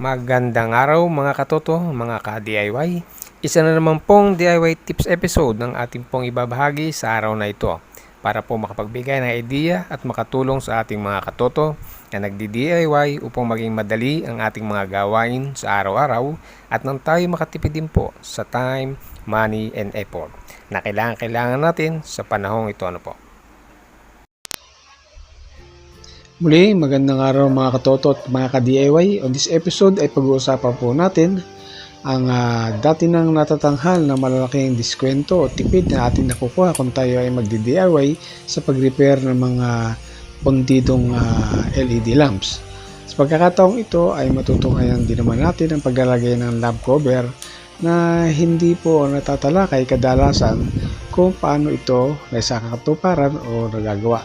Magandang araw mga katoto, mga ka-DIY. Isa na naman pong DIY tips episode ng ating pong ibabahagi sa araw na ito para po makapagbigay ng idea at makatulong sa ating mga katoto na nagdi-DIY upang maging madali ang ating mga gawain sa araw-araw at nang tayo makatipid din po sa time, money, and effort na kailangan-kailangan natin sa panahong ito ano po. Muli, magandang araw mga katoto at mga ka-DIY. On this episode ay pag-uusapan po natin ang ah, dati nang natatanghal na malalaking diskwento o tipid na ating nakukuha kung tayo ay magdi-DIY sa pag-repair ng mga pundidong ah, LED lamps. Sa pagkakataong ito ay matutunghayan din naman natin ang paglalagay ng lamp cover na hindi po natatalakay kadalasan kung paano ito nasa katuparan o nagagawa.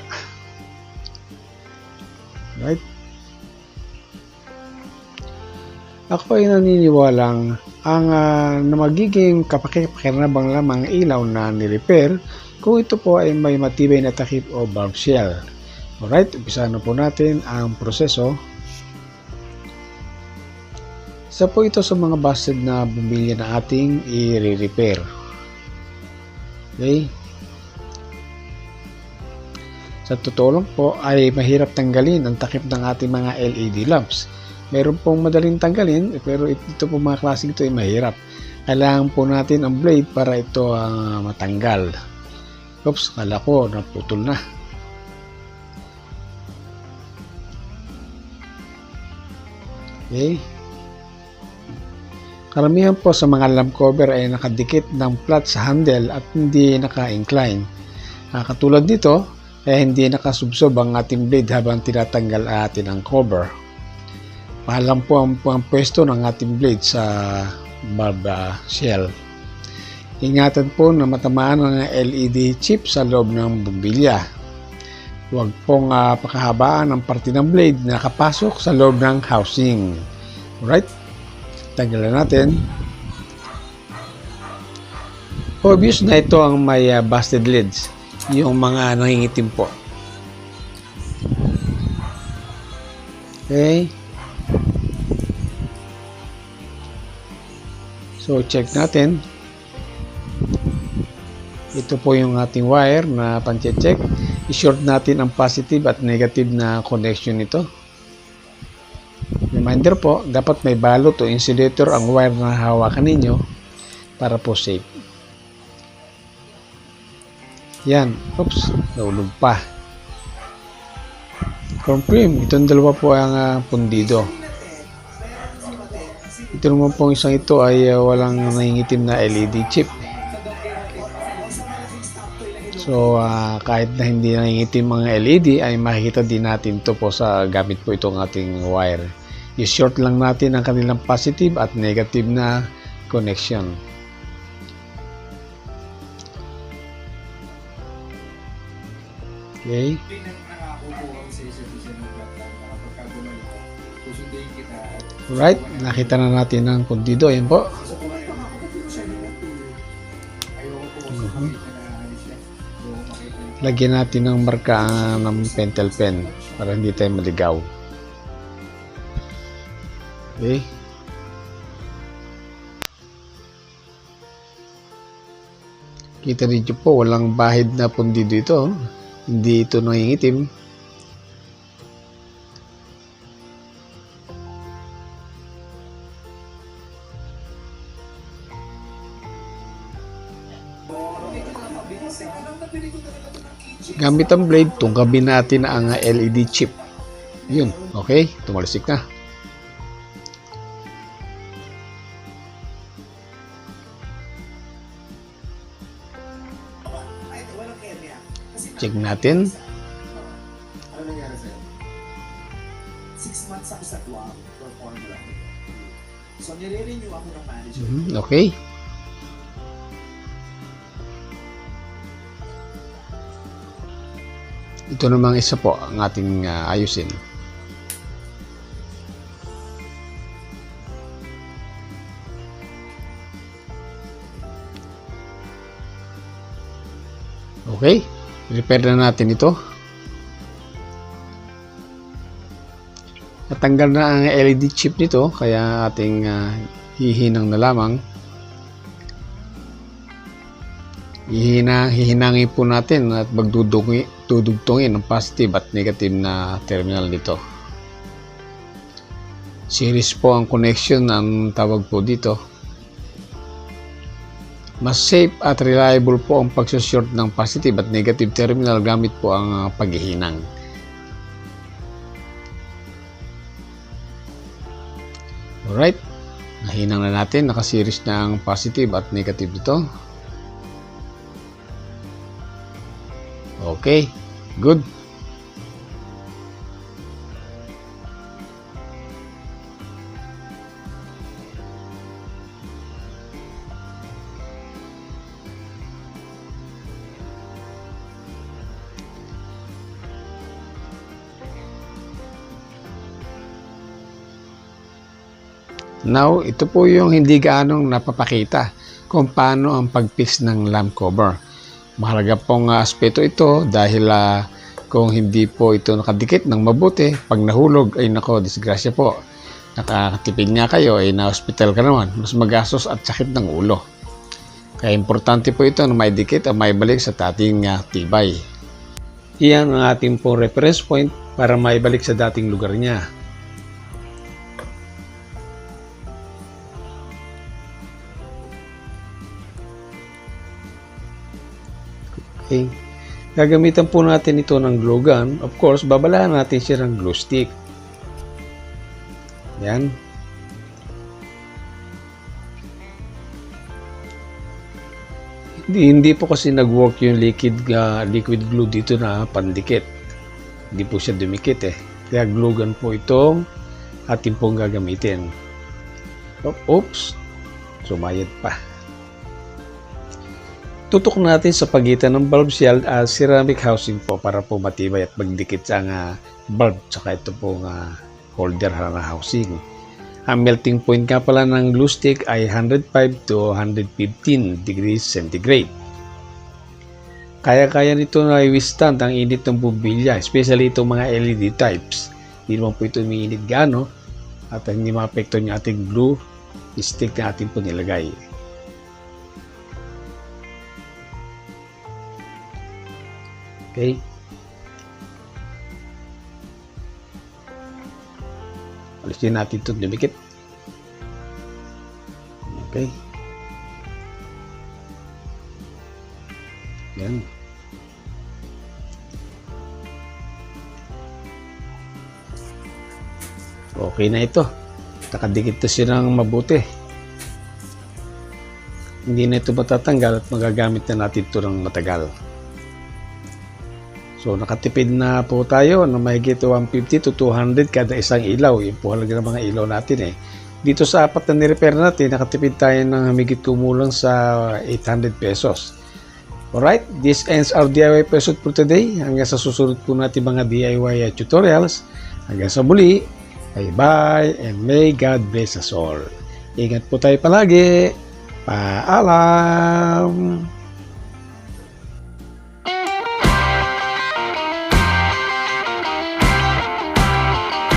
Ako ay naniniwalang ang ah, na magiging kapakipakinabang lamang ilaw na nirepair kung ito po ay may matibay na takip o bulb shell. Alright, umpisa na po natin ang proseso. Isa po ito sa mga busted na bumili na ating i-repair. Okay? Sa totoo lang po ay mahirap tanggalin ang takip ng ating mga LED lamps. Meron pong madaling tanggalin pero ito po mga klase ito ay mahirap. Kailangan po natin ang blade para ito ah, matanggal. Oops, kala ko naputol na. Okay. Karamihan po sa mga lamp cover ay nakadikit ng flat sa handle at hindi naka-incline. Ah, katulad nito, eh hindi nakasubsob ang ating blade habang tinatanggal atin ang cover. Mahalang po ang, ang pwesto ng ating blade sa bulb ah, shell. Ingatan po na matamaan ang LED chip sa loob ng bumbilya. Huwag pong ah, pakahabaan ang parte ng blade na nakapasok sa loob ng housing. Alright? Tanggalan natin. Obvious na ito ang may ah, busted lids yung mga nangingitim po. Okay. So, check natin. Ito po yung ating wire na panche-check. I-short natin ang positive at negative na connection nito. Reminder po, dapat may balot o insulator ang wire na hawakan ninyo para po safe. Yan. Oops. Naulog pa. Confirm. Itong dalawa po ang ah, pundido. Ito naman pong isang ito ay ah, walang nangingitim na LED chip. So, ah, kahit na hindi nangingitim mga LED, ay makikita din natin ito po sa gamit po itong ating wire. I-short lang natin ang kanilang positive at negative na connection. Okay. Alright, nakita na natin ang pundido. Ayan po. Lagyan natin ng marka ah, ng pentel pen para hindi tayo maligaw. Okay. Kita ninyo po, walang bahid na pundido ito. Hindi ito nangingitim. Gamit ang blade, tungkabin natin ang LED chip. Yun, okay, tumalisik na. Check natin. Ano nangyari sa'yo? Six months ako sa Guam for Formula 1. So, nire-renew ako ng manager. Mhm, Okay. Ito namang isa po ang ating ah, ayusin. Okay, repair na natin ito. Natanggal na ang LED chip nito kaya ating ah, hihinang na lamang. Hihina, hihinangin po natin at magdudungi, dudugtungin ng positive at negative na terminal nito. Series po ang connection ang tawag po dito. Mas safe at reliable po ang pagsushort ng positive at negative terminal gamit po ang ah, paghihinang. Alright, nahinang na natin, nakaseries na ang positive at negative dito. Okay, good. Now, ito po yung hindi gaanong napapakita kung paano ang pag-fix ng lamp cover. Mahalaga pong ah, aspeto ito dahil ah, kung hindi po ito nakadikit ng mabuti, pag nahulog ay nako, disgrasya po. Nakakatipid nga kayo ay na-hospital ka naman, mas magastos at sakit ng ulo. Kaya importante po ito na may dikit at may balik sa dating ah, tibay. Iyan ang ating pong reference point para maibalik sa dating lugar niya. Okay. Gagamitan po natin ito ng glue gun. Of course, babalahan natin siya ng glue stick. Yan. Hindi, hindi po kasi nag-work yung liquid, uh, liquid glue dito na pandikit. Hindi po siya dumikit eh. Kaya glue gun po itong ating pong gagamitin. Oh, Oops! Sumayad pa. Tutok natin sa pagitan ng bulb shield at ceramic housing po para po matibay at magdikit sa uh, bulb tsaka ito pong uh, holder na housing. Ang melting point nga pala ng glue stick ay 105 to 115 degrees centigrade. Kaya-kaya nito na i-withstand ang init ng bumbilya, especially itong mga LED types. Hindi naman po ito umiinit gaano at hindi maapekto yung ating glue stick na ating po Okay. Alisin natin ito dumikit. Okay. Yan. Okay na ito. Nakadikit to siya ng mabuti. Hindi na ito matatanggal at magagamit na natin ito ng matagal. So nakatipid na po tayo na mahigit 150 to 200 kada isang ilaw. Yung po halaga ng mga ilaw natin eh. Dito sa apat na nirepair natin, nakatipid tayo ng humigit kumulang sa 800 pesos. Alright, this ends our DIY episode for today. Hanggang sa susunod po natin mga DIY tutorials. Hanggang sa muli, bye-bye and may God bless us all. Ingat po tayo palagi. Paalam!